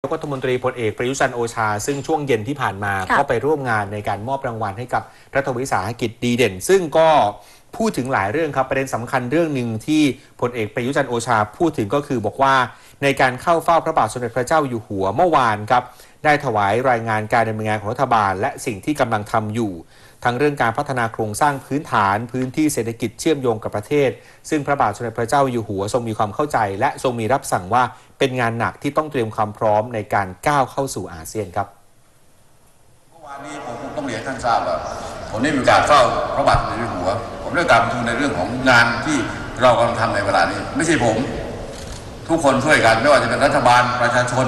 นายกรัฐมนตรีพลเอกประยุทธ์จันทร์โอชา ซึ่งช่วงเย็นที่ผ่านมาค่ะก็ไปร่วมงานในการมอบรางวัลให้กับรัฐวิสาหกิจดีเด่น ซึ่งก็พูดถึงหลายเรื่องครับประเด็นสำคัญเรื่องหนึ่งที่พลเอกประยุทธ์จันทร์โอชาพูดถึงก็คือบอกว่า ในการเข้าเฝ้าพระบาทสมเด็จพระเจ้าอยู่หัวเมื่อวานครับได้ถวายรายงานการดำเนินงานของรัฐบาล และสิ่งที่กำลังทำอยู่ ทั้งเรื่องการพัฒนาโครงสร้างพื้นฐาน พื้นที่เศรษฐกิจเชื่อมโยงกับประเทศ ซึ่งพระบาทสมเด็จพระเจ้าอยู่หัวทรงมีความเข้าใจ และทรงมีรับสั่งว่าเป็นงานหนักที่ต้องเตรียมความพร้อมในการก้าวเข้าสู่อาเซียนครับเมื่อวานนี้ผมต้องเรียนท่านทราบว่าผมได้มีกาสเฝ้าพระบาทสมเด็จพระเจ้าอยู่หัว ผมได้กราบทูลในเรื่องของงานที่เรากำลังทำในเวลานี้ ไม่ใช่ผม ทุกคนช่วยกันไม่ว่าจะเป็นรัฐบาลประชาชน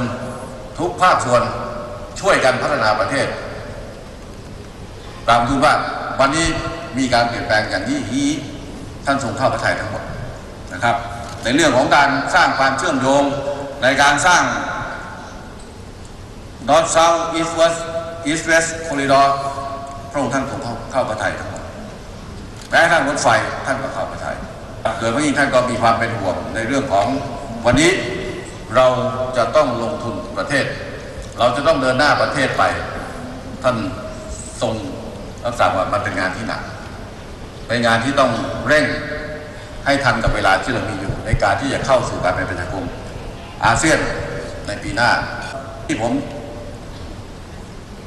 ทุกภาคส่วนช่วยกันพัฒนาประเทศกราบทูลว่าวันนี้มีการเปลี่ยนแปลงอย่างนี้นี้ท่านทรงเข้าประทัยทั้งหมดนะครับ ในเรื่องของการสร้างความเชื่อมโยงในการสร้าง North South East West East West Corridor พระองค์ท่านทรงเข้าเข้าประทัยทั้งหมดแม้ทั่งรถไฟท่านก็เข้าประทัยโดยเฉพาะยิ่งท่านก็มีความเป็นห่วงในเรื่องของ วันนี้เราจะต้องลงทุนประเทศ เราจะต้องเดินหน้าประเทศไป ท่านทรงรับสั่งว่ามันเป็นงานที่หนักเป็นงานที่ต้องเร่งให้ทันกับเวลาที่เรามีอยู่ ในการที่จะเข้าสู่การเป็นประชาคมอาเซียนในปีหน้า ที่ผม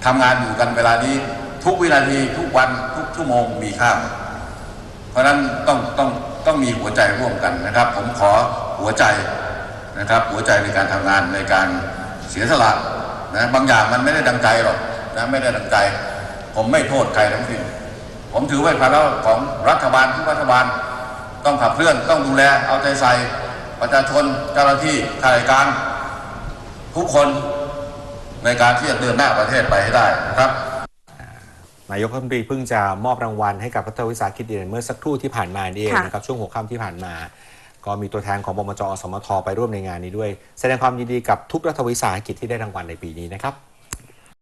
ทำงานอยู่กันเวลานี้ทุกวินาทีทุกวันทุกชั่วโมงมีค่าเพราะฉะนั้นต้องต้องต้องมีหัวใจร่วมกันนะครับ ผมขอหัวใจ นะครับหัวใจในการทำงานในการเสียสละนะบางอย่างมันไม่ได้ดังใจหรอกนะไม่ได้ดังใจ ผมไม่โทษใครทั้งสิ้นผมถือว่าเป็นภาระของรัฐบาลทุกรัฐบาล ต้องขับเคลื่อนต้องดูแลเอาใจใส่ประชาชนเจ้าหน้าที่ข้าราชการ ทุกคนในการที่จะเดินหน้าประเทศไปให้ได้นะครับนายกรัฐมนตรีเพิ่งจะมอบรางวัลให้กับรัฐวิสาหกิจดีเด่นเมื่อสักครู่ที่ผ่านมานี่เองค่ะนะครับช่วงหัวค่ำที่ผ่านมา ก็มีตัวแทนของบมจอสมทไปร่วมในงานนี้ด้วย แสดงความยินดีกับทุกรัฐวิสาหกิจที่ได้รางวัลในปีนี้นะครับ